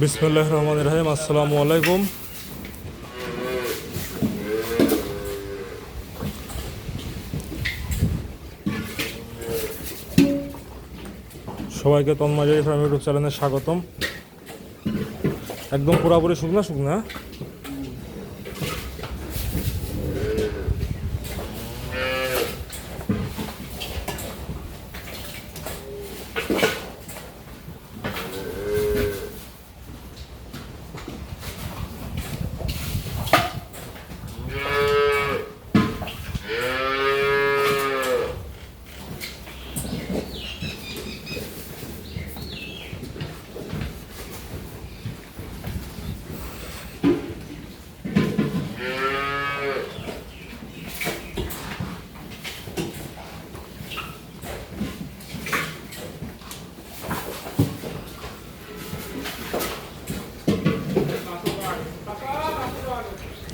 বিসমুল্লাহ রহমান রাহিম। আসসালামু আলাইকুম সবাইকে তন্ময় ফার্ম ইউটিউব চ্যানেলে স্বাগতম। একদম পুরাপুরি শুকনা শুকনা।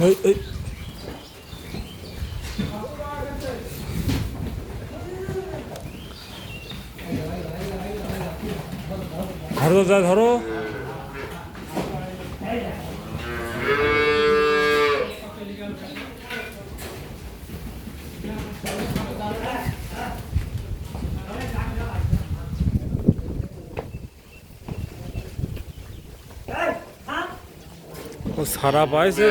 এই এই। ধরো যা ধরো। ও সারা পাইছে?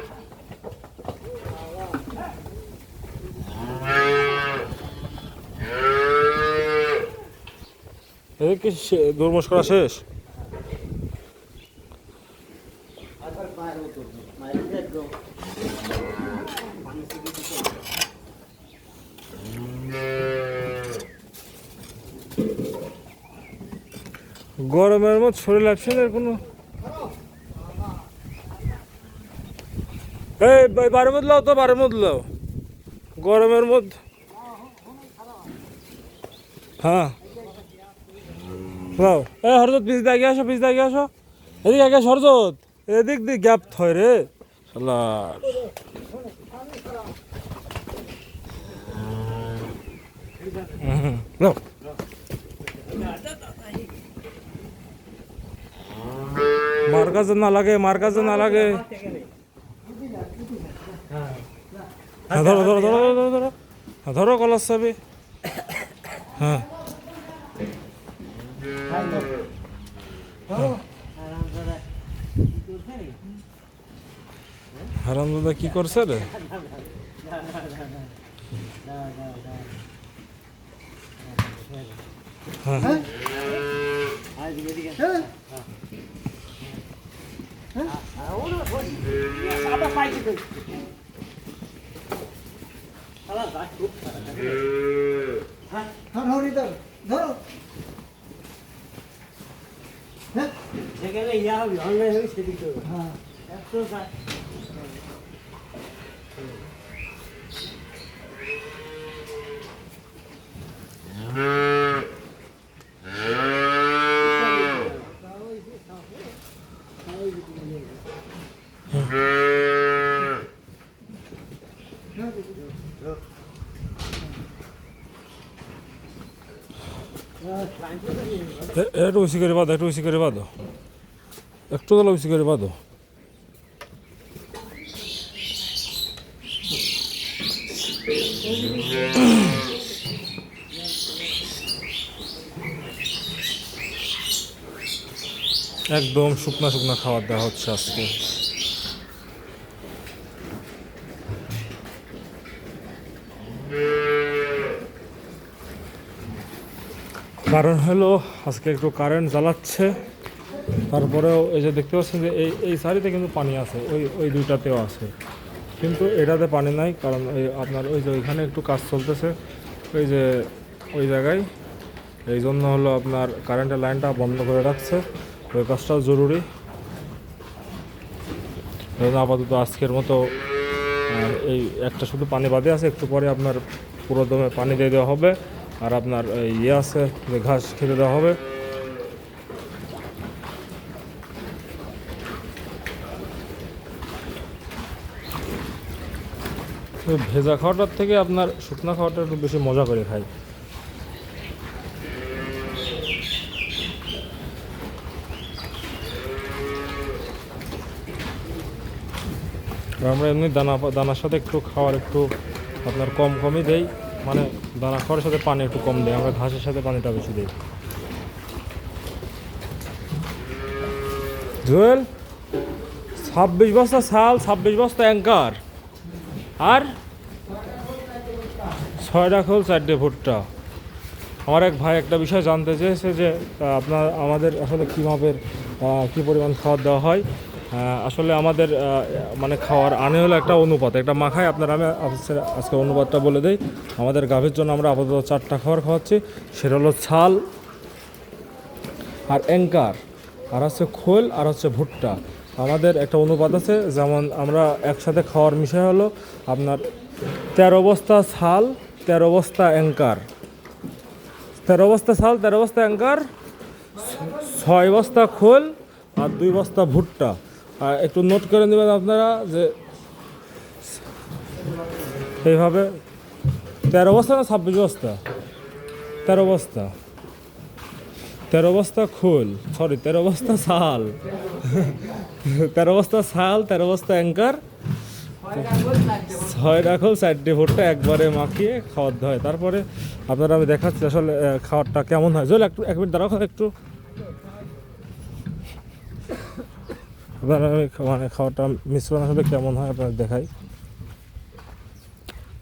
এদের কি দরমস করা শেষ? গরমের মধ্যে শরীর লাগছে না কোনো এই বা- বারের মধ্যে লাও তো বারের মধ্যে লাও। গরমের মধ্যে হ্যাঁ। লাও এ হরজত পিস দিয়ে আগে আসো পিস দিয়ে আগে আসো। এদিকে আগে হরজত। এদিক দিয়ে গ্যাপ থয় রে। হুম, লাও মার কাছে না লাগে মার কাছে না লাগে। হ্যাঁ ধরো ধরো ধরো ধরো ধরো কলার চাবি। হ্যাঁ। হারাম দাদা কি করছে রে? হ্যাঁ। যেখানে ইয়া হবে অনলাইন হবে সেদিক করবে একশো ষাট। একটু বেশি করে বাঁধো একটু বেশি করে বাঁধো। একটু তাহলে বেশি করে বাঁধো। একদম শুকনা শুকনা খাবার দেওয়া হচ্ছে আজকে। কারণ হলো, আজকে একটু কারেন্ট জ্বালাচ্ছে। তারপরেও এই যে দেখতে পাচ্ছেন যে এই এই সারিতে কিন্তু পানি আছে, ওই ওই দুইটাতেও আছে। কিন্তু এটাতে পানি নাই, কারণ ওই আপনার ওই যে ওইখানে একটু কাজ চলতেছে, ওই যে ওই জায়গায়। এই জন্য হলো আপনার কারেন্টের লাইনটা বন্ধ করে রাখছে, ওই কাজটাও জরুরি। আপাতত আজকের মতো এই একটা শুধু পানি বাদে আছে, একটু পরে আপনার পুরো দমে পানি দিয়ে দেওয়া হবে, আর আপনার এই ইয়ে আছে যে ঘাস খেতে দেওয়া হবে। ভেজা খাওয়াটার থেকে আপনার শুকনা খাওয়াটা একটু বেশি মজা করে খাই। আমরা এমনি দানা দানার সাথে একটু খাওয়ার একটু আপনার কম কমই দেই। মানে দানা খাওয়ার সাথে পানি একটু কম দেয় আমরা ঘাসের সাথে পানিটা বেশি দিই। জুয়েল, ছাব্বিশ বস্তা সাল ছাব্বিশ বস্তা অ্যাঙ্কার। আর ছয়টা খোল চারটে ভুট্টা। আমার এক ভাই একটা বিষয় জানতে চেয়েছে যে আপনার, আমাদের আসলে কী মাপের কী পরিমাণ খাবার দেওয়া হয়। আসলে আমাদের মানে খাওয়ার আনে হলো একটা অনুপাত। একটা মাখায়, আপনার আমি আজকে- অনুপাতটা বলে দেই। আমাদের গাভীর জন্য আমরা আপাতত চারটা খাবার খাওয়াচ্ছি। সেটা হলো ছাল আর অ্যাঙ্কার, আর হচ্ছে খোল আর হচ্ছে ভুট্টা। আমাদের একটা অনুপাত আছে, যেমন আমরা একসাথে খাওয়ার মিশাই হলো আপনার তেরো বস্তা ছাল, তেরো বস্তা অ্যাঙ্কার। তেরো বস্তা ছাল, তেরো বস্তা অ্যাঙ্কার, ছয় বস্তা খোল আর দুই বস্তা ভুট্টা। আর একটু নোট করে নেবেন আপনারা যে এইভাবে তেরো বস্তা না ছাব্বিশ বস্তা? তেরো বস্তা। তেরো বস্তা খোল সরি তেরো বস্তা সাল তেরো বস্তা সাল তেরো বস্তা অ্যাঙ্কার। ছয় রাখল, চারটে ভোটটা একবারে মাখিয়ে খাওয়ার হয়। তারপরে আপনারা আমি দেখাচ্ছি আসলে খাবারটা কেমন হয়। জল একটু, এক মিনিট দাঁড়াও একটু। আপনারা আমি মানে খাবারটা মিশ্রণ আসলে কেমন হয় আপনার দেখাই।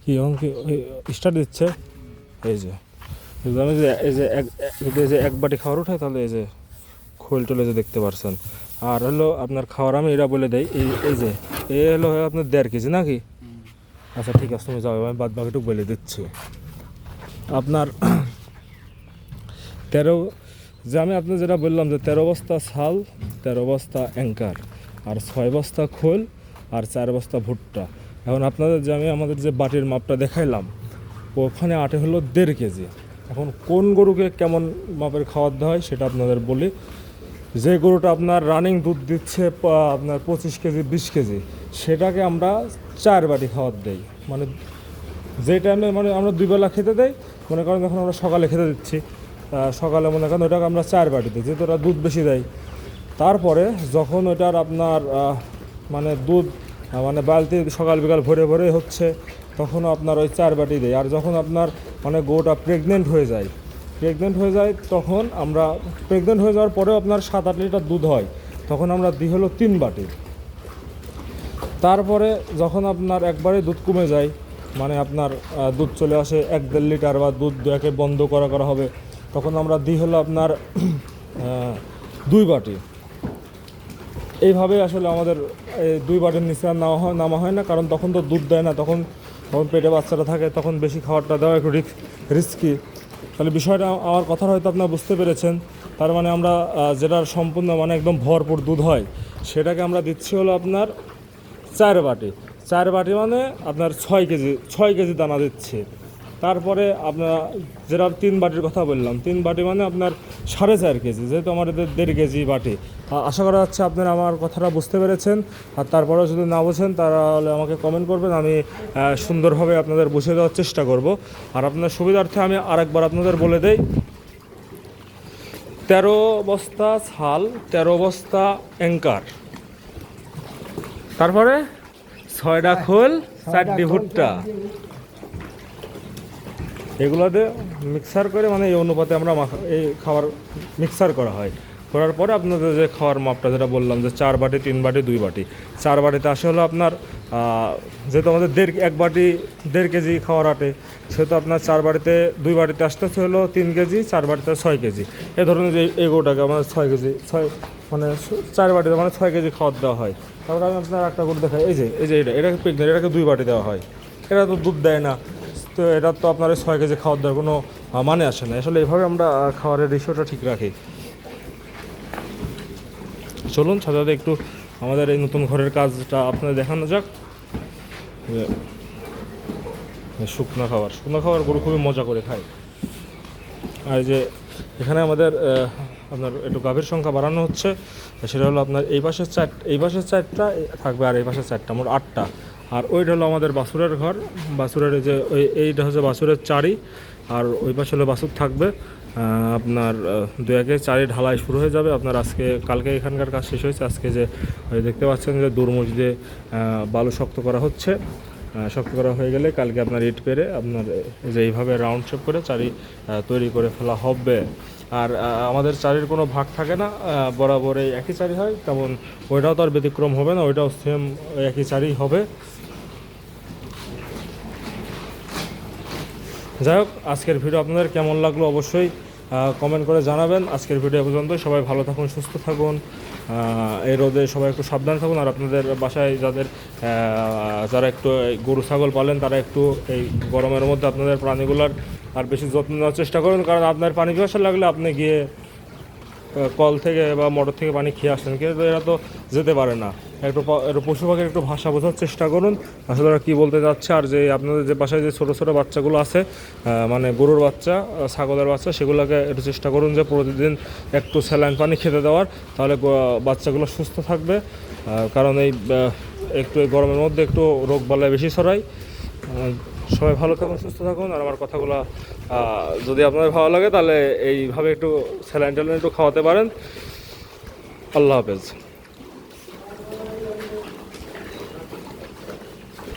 কি এখন কি স্টার্ট দিচ্ছে। এই যে। যদি আমি যে, এই যে এক, যদি এই যে এক বাটি খাবার উঠাই তাহলে এই যে খোল টোলে যে দেখতে পারছেন। আর হলো আপনার খাওয়ার আমি এটা বলে দেই, এই এই যে, এ হলো আপনার দেড় কেজি নাকি? আচ্ছা ঠিক আছে, তুমি যাও, আমি বাদ বাকিটুকু বলে দিচ্ছি। আপনার তেরো, যে আমি আপনি যেটা বললাম যে, তেরো বস্তা ছাল, তেরো বস্তা অ্যাঙ্কার, আর ছয় বস্তা খোল, আর চার বস্তা ভুট্টা। এখন আপনাদের যে আমি আমাদের যে বাটির মাপটা দেখাইলাম, ওখানে আটে হলো দেড় কেজি। এখন কোন গরুকে কেমন মাপের দেওয়া হয় সেটা আপনাদের বলি। যে গরুটা আপনার রানিং দুধ দিচ্ছে আপনার পঁচিশ কেজি, বিশ কেজি, সেটাকে আমরা চার বাটি খাবার দেই। মানে যে টাইমে মানে আমরা দুই বেলা খেতে দেই, মনে করেন যখন আমরা সকালে খেতে দিচ্ছি সকালে মনে করেন ওটাকে আমরা চার বাটি দিই, যেহেতু ওটা দুধ বেশি দেয়। তারপরে যখন ওটার আপনার মানে দুধ মানে বালতি সকাল বিকাল ভরে ভরে হচ্ছে তখন আপনার ওই চার বাটি দেয়। আর যখন আপনার মানে গরুটা প্রেগনেন্ট হয়ে যায় প্রেগনেন্ট হয়ে যায়, তখন আমরা প্রেগনেন্ট হয়ে যাওয়ার পরেও আপনার সাত আট লিটার দুধ হয়। তখন আমরা দিই হলো তিন বাটি। তারপরে যখন আপনার একবারে দুধ কমে যায় মানে আপনার দুধ চলে আসে এক দেড় লিটার বা দুধ একে বন্ধ করা করা হবে, তখন আমরা দিই হলো আপনার দুই বাটি। এইভাবে আসলে আমাদের, এই দুই বাটির নিচে নেওয়া হয় নামা হয় না, কারণ তখন তো দুধ দেয় না। তখন তখন পেটে বাচ্চাটা থাকে তখন বেশি খাবারটা দেওয়া একটু রিস্ক রিস্কি তাহলে বিষয়টা আমার কথা হয়তো আপনারা বুঝতে পেরেছেন। তার মানে আমরা যেটার সম্পূর্ণ মানে একদম ভরপুর দুধ হয়, সেটাকে আমরা দিচ্ছি হলো আপনার চার বাটি। চার বাটি মানে আপনার ছয় কেজি ছয় কেজি দানা দিচ্ছে। তারপরে আপনার যেটা তিন বাটির কথা বললাম, তিন বাটি মানে আপনার সাড়ে চার কেজি, যেহেতু আমাদের দেড় কেজি বাটি। আশা করা যাচ্ছে আপনারা আমার কথাটা বুঝতে পেরেছেন। আর তারপরেও যদি না বোঝেন, তাহলে আমাকে কমেন্ট করবেন, আমি সুন্দরভাবে আপনাদের বুঝিয়ে দেওয়ার চেষ্টা করব। আর আপনার সুবিধার্থে আমি আরেকবার আপনাদের বলে দেই, তেরো বস্তা ছাল, তেরো বস্তা অ্যাঙ্কার। তারপরে ছয়টা খোল, চারটি ভুট্টা। এগুলোতে মিক্সার করে মানে এই অনুপাতে আমরা এই খাবার মিক্সার করা হয়। করার পরে আপনাদের যে খাওয়ার মাপটা যেটা বললাম যে চার বাটি, তিন বাটি, দুই বাটি। চার বাটিতে আসে হলো আপনার যেহেতু আমাদের দেড়, এক বাটি দেড় কেজি খাওয়ার আটে, সেহেতু আপনার চার বাটিতে, দুই বাটিতে আসতেছে হলো তিন কেজি, চার বাটিতে ছয় কেজি। এ ধরনের যে এগোটাকে আমাদের ছয় কেজি, ছয় মানে চার বাটিতে মানে ছয় কেজি খাওয়ার দেওয়া হয়। তারপরে আমি আপনার একটা করে দেখাই। এই যে এই যে এটা, এটাকে প্রেগনেন্ট এটাকে দুই বাটি দেওয়া হয়। এটা তো দুধ দেয় না। তো এটা তো আপনার ছয় কেজি খাওয়ার দেওয়ার কোনো মানে আসে না। আসলে এভাবে আমরা খাবারের রেশিওটা ঠিক রাখি। চলুন সাথে একটু আমাদের এই নতুন ঘরের কাজটা আপনাদের দেখানো যাক। শুকনো খাবার। শুকনো খাবার গরু খুবই মজা করে খায়। আর যে, এখানে আমাদের আপনার একটু গাভীর সংখ্যা বাড়ানো হচ্ছে। সেটা হলো আপনার এই পাশের চার, এই পাশের চারটা থাকবে আর এই পাশের চারটা, মোট আটটা। আর ওইটা হলো আমাদের বাসুরের ঘর। বাসুরের যে ওই এইটা হচ্ছে বাসুরের চারি আর ওই পাশে হলো বাসুর থাকবে। আপনার দু একে চারি ঢালাই শুরু হয়ে যাবে। আপনার আজকে, কালকে এখানকার কাজ শেষ হয়েছে। আজকে যে, ওই দেখতে পাচ্ছেন যে দুর্মসজিদে বালু শক্ত করা হচ্ছে। শক্ত করা হয়ে গেলে কালকে আপনার ইট পেরে আপনার যে এইভাবে রাউন্ড শেপ করে চারি তৈরি করে ফেলা হবে। আর আমাদের চারির কোনো ভাগ থাকে না বরাবরই একই চারি হয়, তেমন ওইটাও তো আর ব্যতিক্রম হবে না, ওইটাও সেম একই চারি হবে। যাই হোক, আজকের ভিডিও আপনাদের কেমন লাগল অবশ্যই কমেন্ট করে জানাবেন। আজকের ভিডিও পর্যন্ত সবাই ভালো থাকুন, সুস্থ থাকুন। এই রোদে সবাই একটু সাবধান থাকুন আর আপনাদের বাসায় যাদের যারা একটু গরু, ছাগল পালেন, তারা একটু এই গরমের মধ্যে আপনাদের প্রাণীগুলোর আর বেশি যত্ন নেওয়ার চেষ্টা করুন। কারণ আপনার পানি পিপাসা লাগলে আপনি গিয়ে কল থেকে বা মোটর থেকে পানি খেয়ে আসেন কিন্তু এরা তো যেতে পারে না। একটু একটু পশু পাখির একটু ভাষা বোঝার চেষ্টা করুন। আসলে ওরা কী বলতে যাচ্ছে আর যে আপনাদের যে বাসায় যে ছোটো ছোটো বাচ্চাগুলো আছে মানে গরুর বাচ্চা ছাগলের বাচ্চা সেগুলোকে একটু চেষ্টা করুন যে প্রতিদিন একটু স্যালাইন পানি খেতে দেওয়ার তাহলে বাচ্চাগুলো সুস্থ থাকবে। কারণ এই একটু গরমের মধ্যে একটু রোগ বালায় বেশি আহ, সবাই ভালো থাকুন, সুস্থ থাকুন। আর আমার কথাগুলো যদি আপনাদের ভালো লাগে, তাহলে এইভাবে একটু স্যালাইন ট্যালাইন একটু খাওয়াতে পারেন। আল্লাহ হাফেজ।